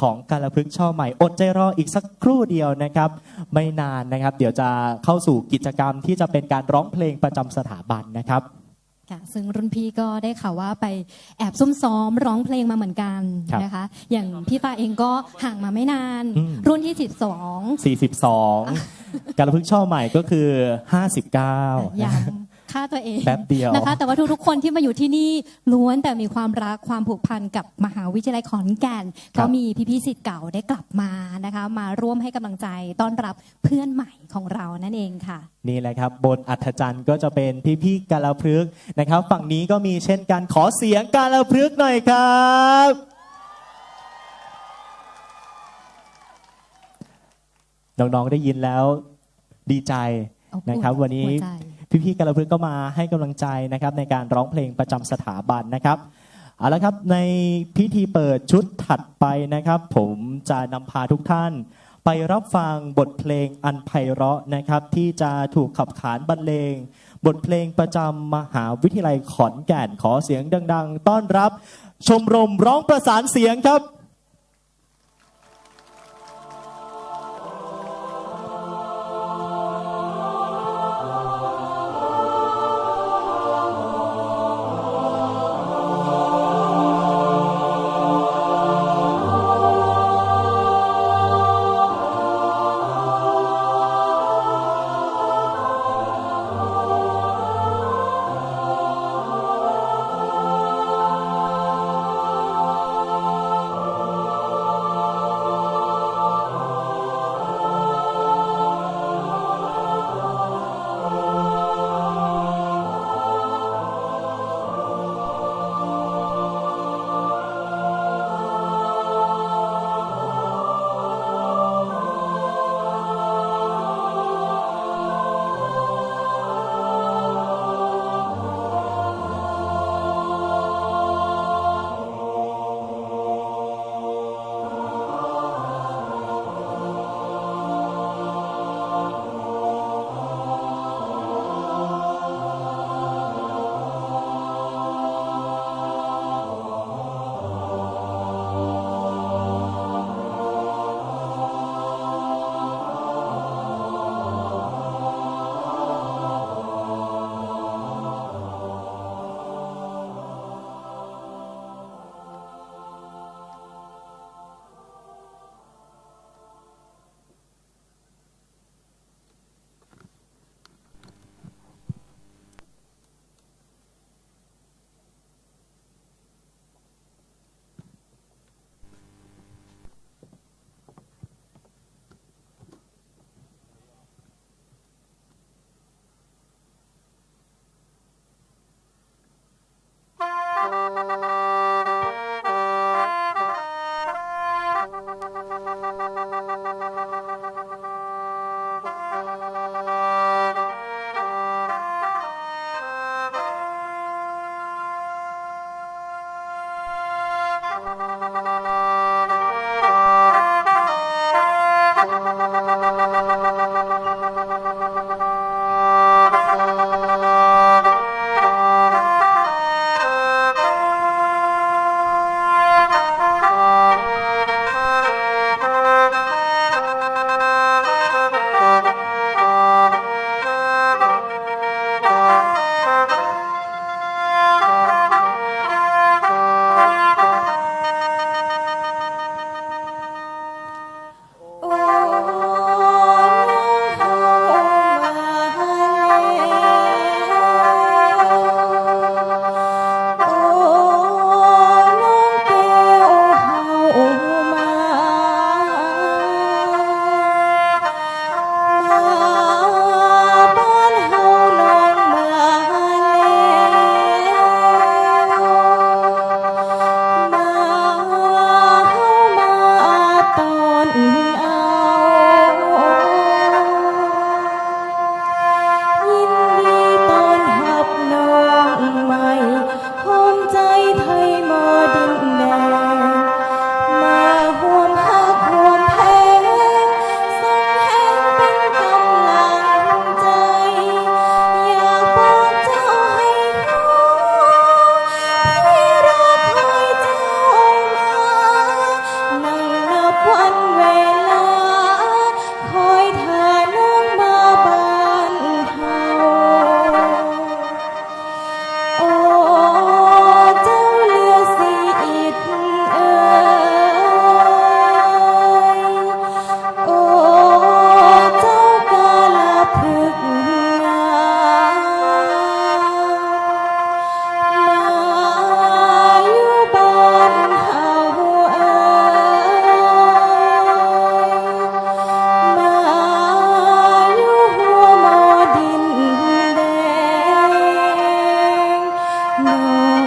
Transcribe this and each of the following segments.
ของการละพฤกษ์ช่อใหม่ อดใจรออีกสักครู่เดียวนะครับ ไม่นานนะครับ เดี๋ยวจะเข้าสู่กิจกรรมที่จะเป็นการร้องเพลงประจำสถาบันนะครับค่ะซึ่งรุ่นพี่ก็ได้ข่าวว่าไปแอบซุ่มซ้อมร้องเพลงมาเหมือนกันครับนะคะ อย่างพี่ฟ้าเองก็ห่างมาไม่นานอืมรุ่นที่ 12 42 การละพฤกษ์ช่อใหม่ก็คือ 59ย้ำ ค่าตัวเองแป๊บเดียวนะคะ แต่ว่าทุกๆคนที่มาอยู่ที่นี่ล้วนแต่มีความรักความผูกพันกับมหาวิทยาลัยขอนแก่นก็มีพี่ๆสิทธิ์เก่าได้กลับมานะคะ มาร่วมให้กำลังใจต้อนรับเพื่อนใหม่ของเรานั่นเองค่ะนี่แหละครับ บนอัธจันทร์ก็จะเป็นพี่ๆกาลพฤกษ์นะครับ ฝั่งนี้ก็มีเช่นกันขอเสียงกาลพฤกษ์หน่อยครับน้องๆได้ยินแล้วดีใจอบอุ่นนะครับ วันนี้หัวใจ พี่ๆกาลพฤกษ์ก็มาให้กำลังใจนะครับในการร้องเพลงประจำสถาบันนะครับเอาละครับในพิธีเปิดชุดถัดไปนะครับ ผมจะนำพาทุกท่าน ไปรับฟังบทเพลงอันไพเราะนะครับ ที่จะถูกขับขานบรรเลง บทเพลงประจำมหาวิทยาลัยขอนแก่นขอเสียงดัง ๆ ต้อนรับ ชมรมร้องประสานเสียงครับ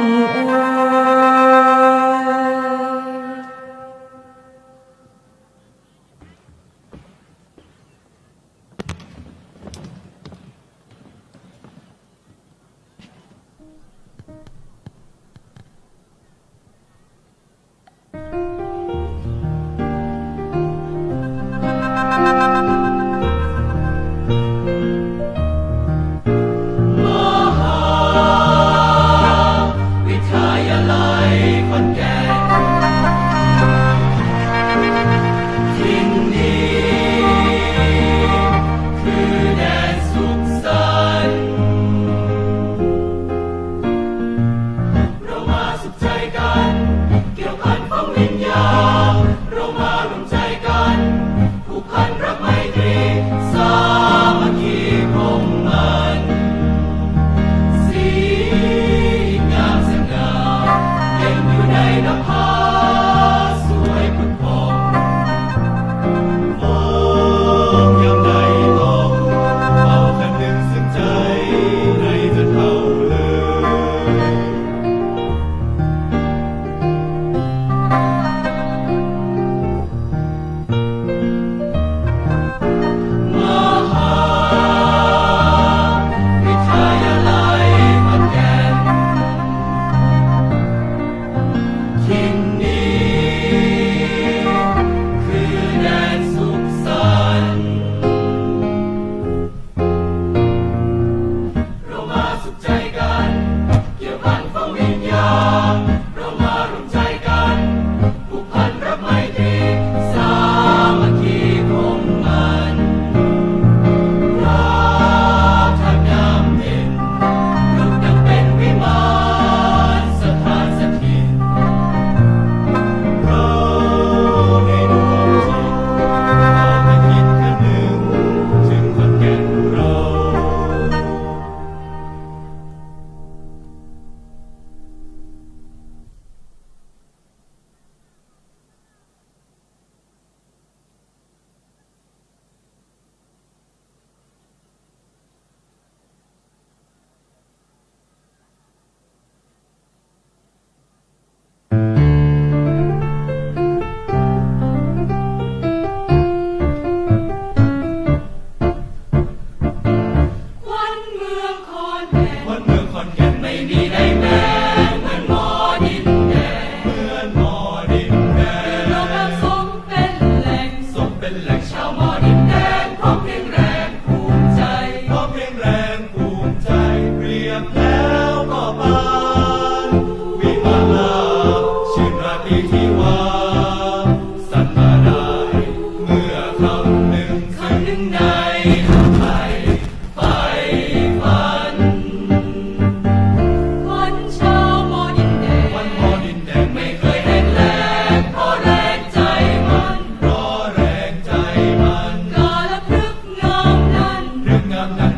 อีง relax. None.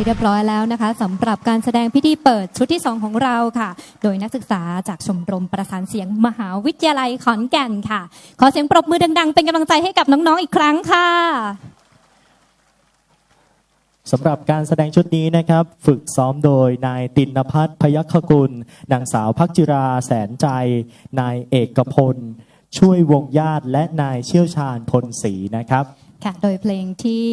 ที่เรียบร้อยแล้วนะคะสำหรับการแสดงพิธีเปิดชุดที่ 2 ของเราค่ะ โดยนักศึกษาจากชมรมประสานเสียงมหาวิทยาลัยขอนแก่นค่ะ ขอเสียงปรบมือดังๆ เป็นกำลังใจให้กับน้องๆอีกครั้งค่ะสำหรับการแสดงชุดนี้นะครับ ฝึกซ้อมโดยนายตินพัฒน์พยัคฆกุลนางสาวพักจิราแสนใจ นายเอกพล ช่วยวงญาติและนายเชี่ยวชาญพลศรีนะครับ ค่ะโดยเพลงที่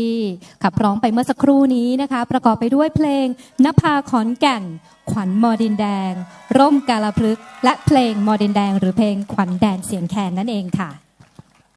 ขับร้องไปเมื่อสักครู่นี้นะคะ ประกอบไปด้วยเพลงนภาขอนแก่น ขวัญมอดินแดง ร่มกาลพฤกและเพลงมอดินแดง หรือเพลงขวัญแดนเสียงแคนนั่นเองค่ะ